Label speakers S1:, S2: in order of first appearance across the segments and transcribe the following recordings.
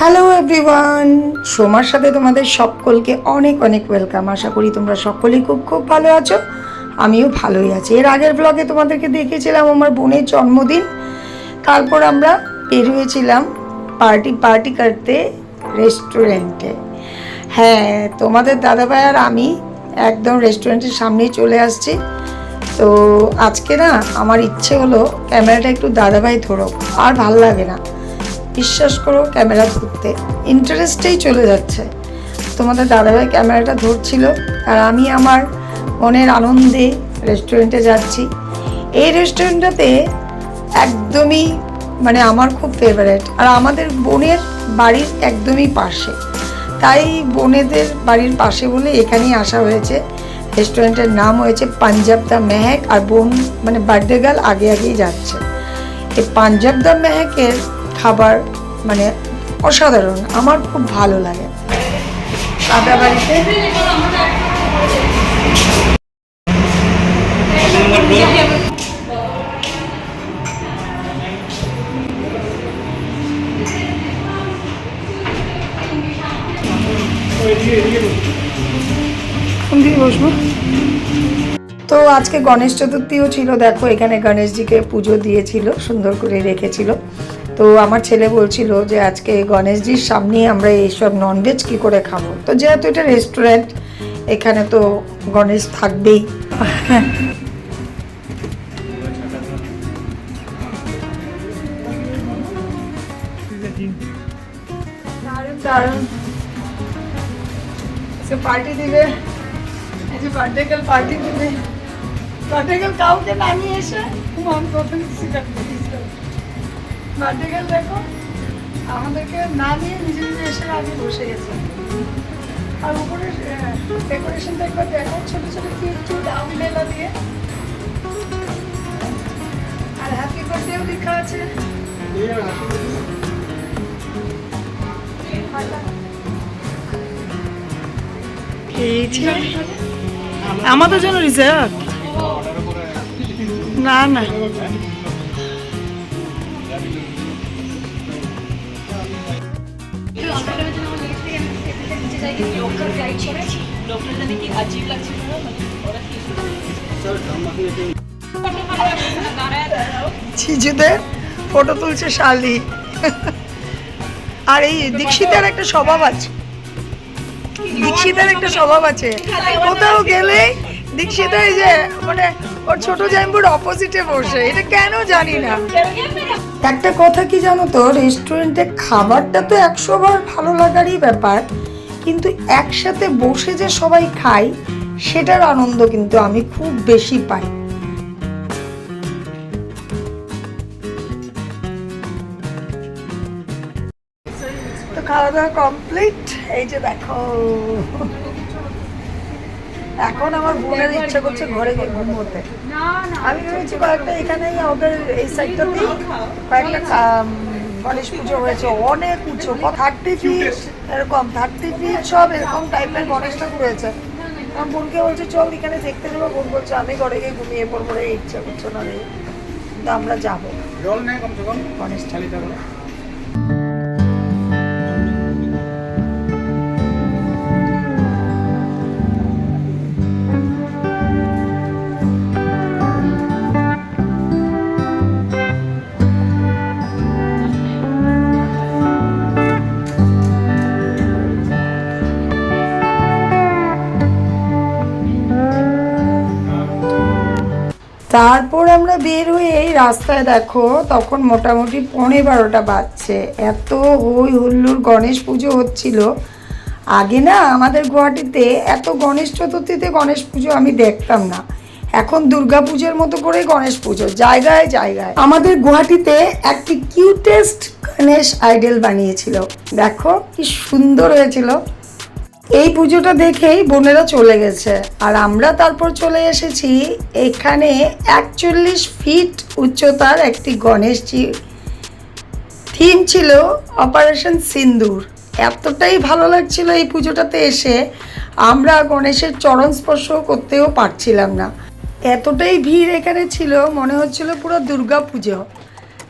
S1: Hello everyone সোমার সাথে তোমাদের সকলকে অনেক অনেক ওয়েলকাম আশা করি তোমরা সকলেই খুব খুব ভালো আছো। আমিও ভালোই আছি। এর আগের ব্লগে তোমাদেরকে দেখেছিলাম আমার বোনের জন্মদিন। তারপর আমরা বের হয়েছিলাম পার্টি পার্টি করতে রেস্টুরেন্টে হ্যাঁ তোমাদের দাদাভাই আর আমি একদম রেস্টুরেন্টের সামনেই চলে আসছি। তো আজকে না, আমার ইচ্ছে হলো ক্যামেরাটা একটু দাদাভাই ধরো। আর ভালো লাগে না। বিশ্বাস করো, ক্যামেরা ধরতে। ইন্টারেস্টেই চলে যাচ্ছে। তোমাদের দাদাভাই ক্যামেরাটা ধরছিল, আর আমি আমার মনের আনন্দে রেস্টুরেন্টে যাচ্ছি। এই রেস্টুরেন্টটাতে একদমই মানে আমার খুব ফেভারেট আর আমাদের বোনের বাড়ির একদমই পাশে। তাই বোনেদের বাড়ির পাশে বলে এখানেই আসা হয়েছে। রেস্টুরেন্টের নাম হয়েছে পাঞ্জাব দ্য মেহেক, আর বোন মানে বার্থডে গার্ল আগে আগেই যাচ্ছে। এই পাঞ্জাব দ্য মেহেকের খাবার মানে অসাধারণ, আমার খুব ভালো লাগে। সাদা বাড়িতে? তো আজকে গণেশ চতুর্থীও ছিল, দেখো এখানে গণেশজিকে পুজো দিয়েছিল, সুন্দর করে রেখেছিল। তো আমার ছেলে বলছিল যে আজকে গণেশজির সামনেই আমরা এইসব ননভেজ কি করে খাব? তো যেহেতু এটা রেস্টুরেন্ট এখানে তো গণেশ থাকবেই। পার্টি দিবে। পার্টি দিবে। কাউকে না নিয়ে এসে প্রথম বার্থডে দেখো, আমাদেরকে না নিয়ে নিজে নিজে এসে আগে বসে গেছে। আর উপরে ডেকোরেশনটা একবার দেখো, ছোট ছোট কিউট কিউট আমলেলা দিয়ে। আর হ্যাপি বার্থডেও লেখা আছে। আমাদের জন্য রিজার্ভ না না। ফটো তুলছে শালি। আর এই দীক্ষিতার একটা স্বভাব আছে। দীক্ষিতের একটা স্বভাব আছে। কোথাও গেলে দীক্ষিত এই যে মানে ওর ছোট জাম্বুর অপোজিটে বসে। এটা কেন জানি না। একটা কথা কি জানো তো? রেস্টুরেন্টে খাবারটা তো একশো বার ভালো লাগারই ব্যাপার। কিন্তু একসাথে বসে যে সবাই খায়, সেটার আনন্দ কিন্তু আমি খুব বেশি পাই। তো খাওয়া দাওয়া কমপ্লিট এই যে দেখো। এখন আমার বোনের ইচ্ছা করছে ঘরে গিয়ে ঘুমোতে। আমি ভেবেছি কয়েকটা এখানে ওদের এই সাইডটাতেই কয়েকটা গণেশ পুজো হয়েছে। অনেক উঁচু থার্টি ফিট এরকম থার্টি ফিট সব এরকম টাইপের গণেশ ঠাকুর হয়েছে। আমার বোনকে বলছে চল এখানে দেখতে যাব বোন বলছে আমি ঘরে গিয়ে ঘুমিয়ে পড়ব ইচ্ছা করছে না রে। আমরা যাব।
S2: জল নেই কমসে কম।
S1: গণেশ ঠাকুর। তারপর আমরা বের হয়ে এই রাস্তায় দেখো, তখন মোটামুটি পনেরো বারোটা বাজছে। এত হই হুল্লুর গণেশ পুজো হচ্ছিল। আগে না আমাদের গুয়াহাটিতে এত গণেশ চতুর্থীতে গণেশ পুজো আমি দেখতাম না। এখন দুর্গা পুজোর মতো করে গণেশ পুজো, জায়গায় জায়গায়। আমাদের গুয়াহাটিতে একটি কিউটেস্ট গণেশ আইডল বানিয়েছিল। দেখো কি সুন্দর হয়েছিল। এই পুজোটা দেখেই বোনেরা চলে গেছে। আর আমরা তারপর চলে এসেছি এখানে একচল্লিশ ফিট উচ্চতার একটি গণেশজি। থিম ছিল অপারেশন সিন্দুর। এতটাই ভালো লাগছিল এই পুজোটাতে এসে, আমরা গণেশের চরণ স্পর্শ করতেও পারছিলাম না। এতটাই ভিড় এখানে ছিল, মনে হচ্ছিল পুরো দুর্গা পুজো।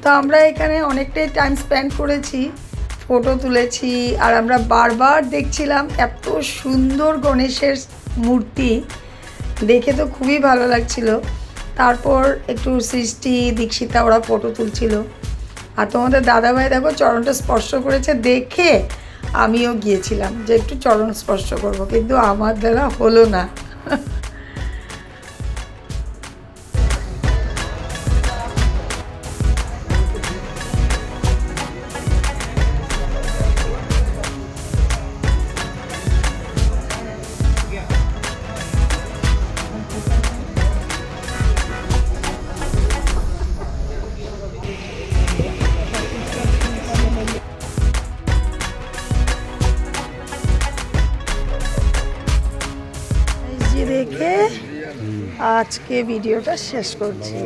S1: তো আমরা এখানে অনেকটাই টাইম স্পেন্ড করেছি। ফটো তুলেছি আর আমরা বারবার দেখছিলাম এত সুন্দর গণেশের মূর্তি। দেখে তো খুবই ভালো লাগছিল। তারপর একটু সৃষ্টি, দীক্ষিতা ওরা ফটো তুলছিল। আর তোমাদের দাদাভাই দেখো চরণটা স্পর্শ করেছে দেখে আমিও গিয়েছিলাম যে একটু চরণ স্পর্শ করব, কিন্তু আমার দ্বারা হলো না। আজকে ভিডিওটা শেষ করছি?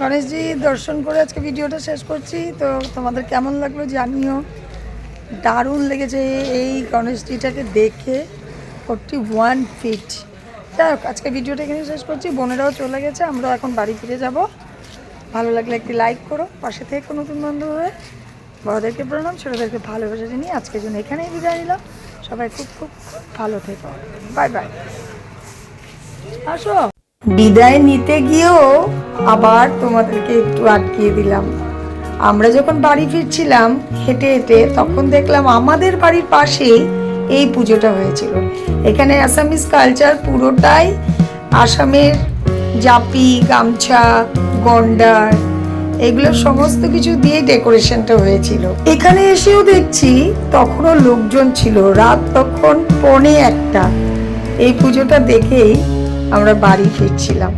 S1: গণেশজি, দর্শন করে আজকে ভিডিওটা শেষ করছি। তো তোমাদের কেমন লাগল জানিও। দারুণ লেগেছে এই গণেশজিটাকে দেখে। Forty one feet. যাই হোক, আজকে ভিডিওটা এখানে শেষ করছি। বোনেরাও চলে গেছে আমরা এখন বাড়ি ফিরে যাব। ভালো লাগলে একটি লাইক করো, পাশে থেকে নতুন বন্ধু হয়ে বড়দেরকে প্রণাম, ছোটোদেরকে ভালোবাসা জানিয়ে আজকের জন্য এখানেই বিদায় নিলাম। সবাই খুব খুব ভালো থেকো। Bye bye. আসো। বিদায় নিতে গিয়েও আবার তোমাদেরকে একটু আটকিয়ে দিলাম। আমরা যখন বাড়ি ফিরছিলাম হেঁটে হেঁটে, তখন দেখলাম আমাদের বাড়ির পাশেই এই পুজোটা হয়েছিল। এখানে আসামিস কালচার পুরোটাই আসামের জাপি, গামছা, গন্ডার এগুলো সমস্ত কিছু দিয়ে ডেকোরেশনটা হয়েছিল। এখানে এসেও দেখছি তখনও লোকজন ছিল। রাত তখন পনে একটা। এই পুজোটা দেখেই আমরা বাড়ি ফিরছিলাম।